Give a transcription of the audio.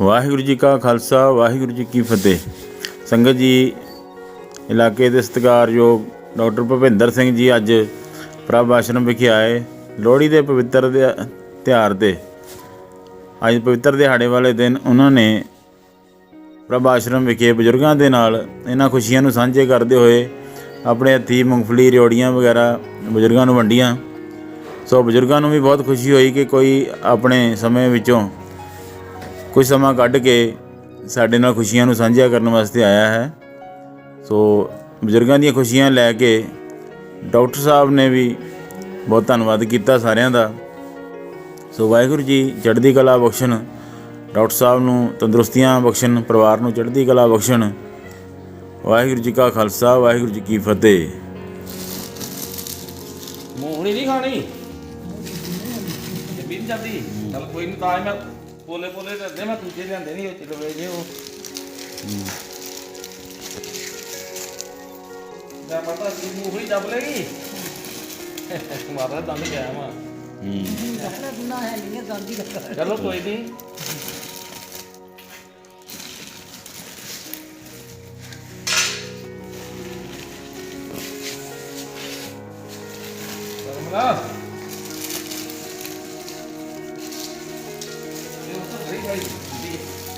ਵਾਹਿਗੁਰੂ ਜੀ ਕਾ ਖਾਲਸਾ, ਵਾਹਿਗੁਰੂ ਜੀ ਕੀ ਫਤਿਹ। ਸੰਗਤ ਜੀ, ਇਲਾਕੇ ਦੇ ਸਤਿਕਾਰਯੋਗ ਡਾਕਟਰ ਭੁਪਿੰਦਰ ਸਿੰਘ ਜੀ ਅੱਜ ਪ੍ਰਭ ਆਸ਼ਰਮ ਵਿਖੇ ਆਏ, ਲੋਹੜੀ ਦੇ ਪਵਿੱਤਰ ਦੇ ਤਿਉਹਾਰ ਤੇ। ਅੱਜ ਪਵਿੱਤਰ ਦਿਹਾੜੇ ਵਾਲੇ ਦਿਨ ਉਹਨਾਂ ਨੇ ਪ੍ਰਭ ਆਸ਼ਰਮ ਵਿਖੇ ਬਜ਼ੁਰਗਾਂ ਦੇ ਨਾਲ ਇਹਨਾਂ ਖੁਸ਼ੀਆਂ ਨੂੰ ਸਾਂਝੇ ਕਰਦੇ ਹੋਏ ਆਪਣੇ ਹੱਥੀਂ ਮੂੰਗਫਲੀ, ਰਿਓੜੀਆਂ ਵਗੈਰਾ, ਬਜ਼ੁਰਗਾਂ ਨੂੰ ਵੰਡੀਆਂ। ਸੋ ਬਜ਼ੁਰਗਾਂ ਨੂੰ ਵੀ ਬਹੁਤ ਖੁਸ਼ੀ ਹੋਈ ਕਿ ਕੋਈ ਆਪਣੇ ਸਮੇਂ ਵਿੱਚੋਂ ਕੁਝ ਸਮਾਂ ਕੱਢ ਕੇ ਸਾਡੇ ਨਾਲ ਖੁਸ਼ੀਆਂ ਨੂੰ ਸਾਂਝਾ ਕਰਨ ਵਾਸਤੇ ਆਇਆ ਹੈ। ਸੋ ਬਜ਼ੁਰਗਾਂ ਦੀਆਂ ਖੁਸ਼ੀਆਂ ਲੈ ਕੇ ਡਾਕਟਰ ਸਾਹਿਬ ਨੇ ਵੀ ਬਹੁਤ ਧੰਨਵਾਦ ਕੀਤਾ ਸਾਰਿਆਂ ਦਾ। ਸੋ ਵਾਹਿਗੁਰੂ ਜੀ, ਚੜ੍ਹਦੀ ਕਲਾ ਬਖਸ਼ਣ। ਡਾਕਟਰ ਸਾਹਿਬ ਨੂੰ ਤੰਦਰੁਸਤੀਆਂ ਬਖਸ਼ਣ, ਪਰਿਵਾਰ ਨੂੰ ਚੜ੍ਹਦੀ ਕਲਾ ਬਖਸ਼ਣ। ਵਾਹਿਗੁਰੂ ਜੀ ਕਾ ਖਾਲਸਾ, ਵਾਹਿਗੁਰੂ ਜੀ ਕੀ ਫਤਿਹ। ਮੂੰਗਣੀ ਨਹੀਂ ਖਾਣੀ। ਤੇ ਵੀ ਜਾਂਦੀ। ਚਲ ਕੋਈ ਨਹੀਂ ਤਾਂ ਹੀ ਮੈਂ ਪੋਲੇ ਪੋਲੇ ਕਰਦੇ ਮੈਂ ਦੂਜੇ ਲਿਆਂਦੇ ਨਹੀਂ ਉਹ ਚਲਵੇ ਜੇ ਉਹ। ਜਾਂ ਮਾਤਾ ਜੀ ਮੂੰਗਣੀ ਦੱਬ ਲੇਗੀ ਮਾਤਾ ਦੰਦ ਗਿਆ ਵਾ। ਨਾ ਹੈ ਨਹੀਂ ਗਾਂਧੀ ਦਾ ਚਲੋ ਕੋਈ ਨਹੀਂ ਕਰਮਲਾ। Thank you.